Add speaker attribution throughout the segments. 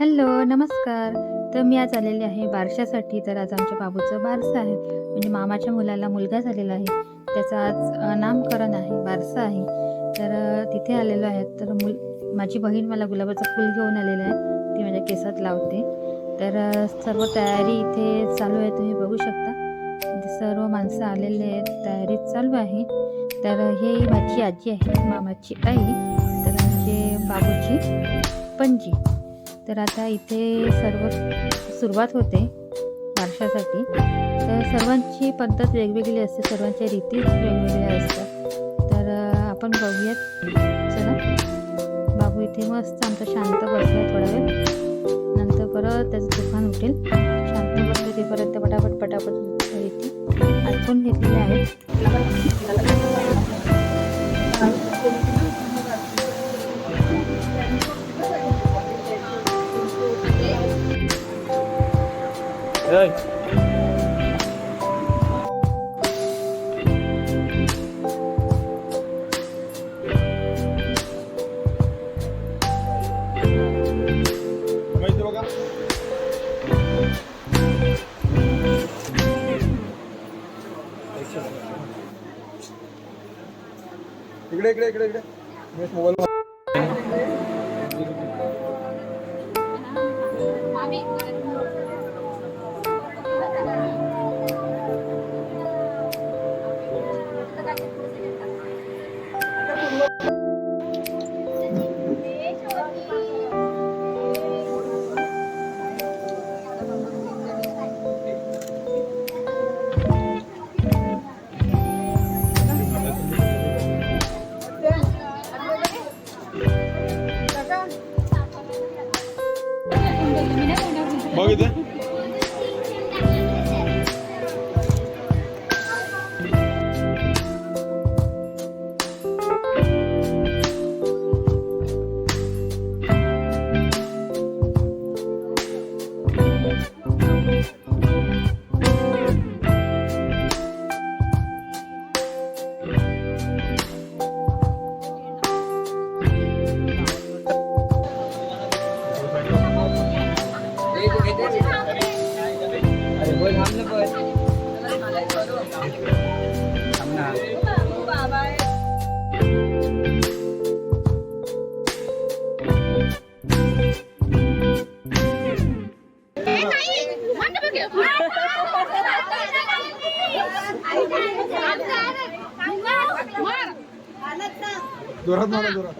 Speaker 1: Hello नमस्कार. तर मी आज आलेले आहे बारशासाठी. तर आज आमच्या बाबूचं बारसं आहे. म्हणजे मामाच्या मुलाला मुलगा झालेला आहे. त्याचं आज नामकरण आहे बारसं आहे. तर तिथे आलेलो आहे. तर मुल माझी बहीण मला गुलाबाचं फूल घेऊन आलेलं आहे. ती माझ्या केसात लावते. तर सर्व तयारी इथे चालू आहे. तुम्ही बघू शकता. म्हणजे सर्व माणसं आलेले आहेत. तयारी चालू आहे. तर हे माझी आजी आहे. मामाची आई. तर आमचे बाबूची पणजी. तर आता इथे सर्व सुरुवात होते वारशासाठी तर सर्वांची पद्धत वेगवेगळी असते सर्वांच्या रीती वेगवेगळ्या असतात. तर आपण बघूयात. चला. बाबू इथे मस्त आमचं शांत बसलं थोडा वेळ. नंतर परत त्याचं दुकान उठेल. शांत बसलं ते परत पटापट पटापट रीती आटपून घेतलेल्या आहेत
Speaker 2: माहिती बघा इकडे इकडे इकडे इकडे. मी मोबाईल Thank you. जोरात मारा जोरात.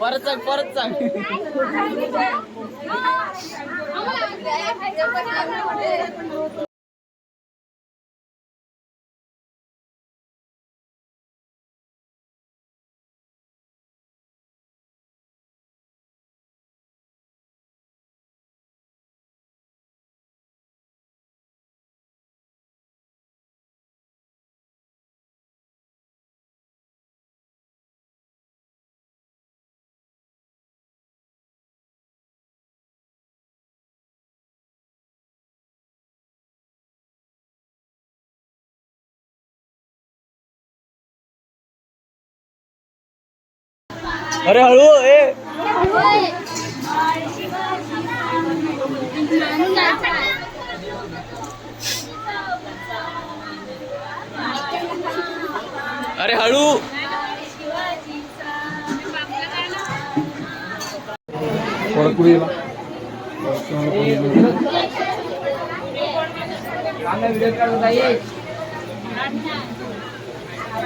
Speaker 3: परत सांग परत सांग. अरे हळू ए. अरे हळू.
Speaker 2: परत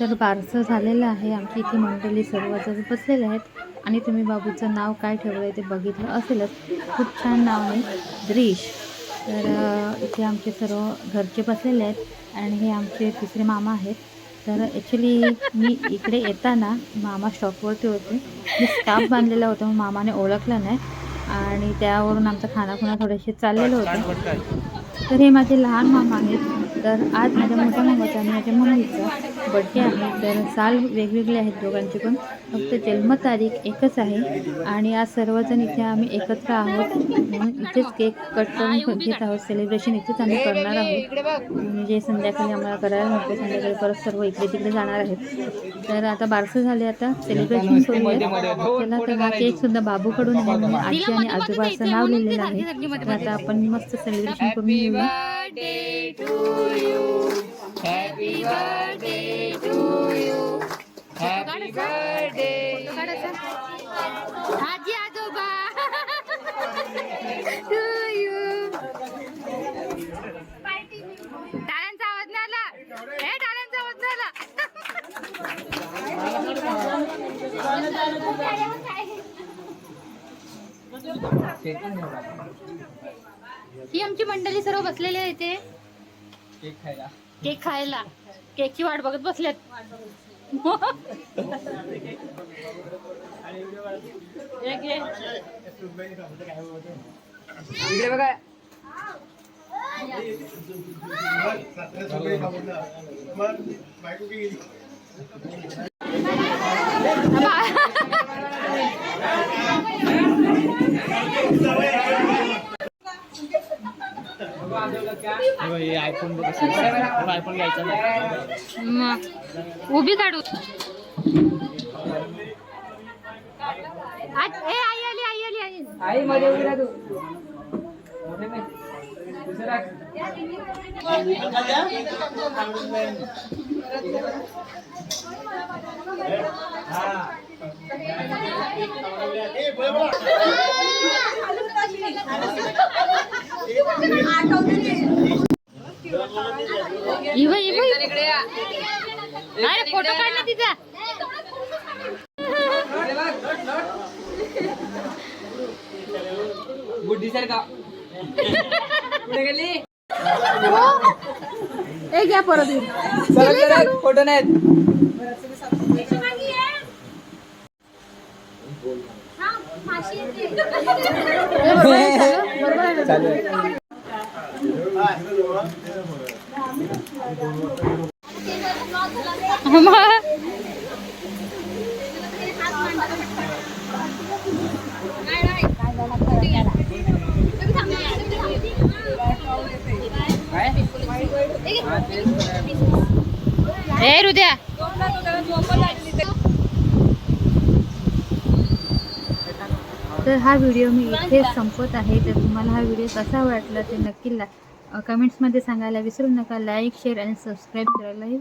Speaker 1: तर बारसं झालेलं आहे. आमची इथे मंडळी सर्वजण बसलेले आहेत. आणि तुम्ही बाबूचं नाव काय ठेवलं आहे ते बघितलं असेलच. खूप छान नाव आहे. द्रीश. तर इथे आमचे सर्व घरचे बसलेले आहेत. आणि हे आमचे तिसरे मामा आहेत. तर ॲक्च्युली मी इकडे येताना मामा शॉपवरती होते. मी स्टाफ बांधलेला होता मग मामाने ओळखलं नाही. आणि त्यावरून आमचं खानाखुणा थोडेसे चाललेलं होतं. तर हे माझे लहान मामा आहेत. तर आज माझ्या मोठ्या मामाचा आणि माझ्या मुलीचा बड्डे आहे. तर साल वेगवेगळे आहेत दोघांचे पण. फक्त जन्मतारीख एकच आहे. आणि आज सर्वजण इथे आम्ही एकत्र आहोत. म्हणून इथेच केक कट करून घेत आहोत. सेलिब्रेशन इथेच आम्ही करणार आहोत. म्हणजे संध्याकाळी आम्हाला करायला नको संध्याकाळी परत सर्व इकडे तिकडे जाणार आहेत. तर आता बारसं झाले आता. सेलिब्रेशन करूया त्याला तर हा केक सुद्धा बाबूकडून आहे. म्हणून आजी आणि आजोबाचं नाव लिहिलेलं आहे. तर आता आपण मस्त सेलिब्रेशन करून घेऊया.
Speaker 4: आजी आजोबा. To you. टाळ्यांचा आवाज नाही आला. हे टाळ्यांचा आवाज नाही आला. ही आमची मंडळी सर्व बसलेली आहे इथे. केक खायला. केकची वाट बघत बसल्यात.
Speaker 3: इकडे बघा. आयफोन आयफोन घ्यायचा
Speaker 4: उभी काढू. आज ए आई आली आई आली आई.
Speaker 3: आई मध्ये उभी राहा. तू
Speaker 4: इव इव. नाही फोटो काढ ना तिचा.
Speaker 3: गुड्डी सर का कुठे गेली?
Speaker 4: ए घ्या परत
Speaker 3: फोटो नाहीत तेच बरं.
Speaker 4: ए हृदया
Speaker 1: तर हा व्हिडिओ मी इथे संपत आहे. तर तुम्हाला हा व्हिडिओ कसा वाटला ते नक्की ला कमेंट्समध्ये सांगायला विसरू नका. लाईक शेअर आणि सबस्क्राईब करायलाही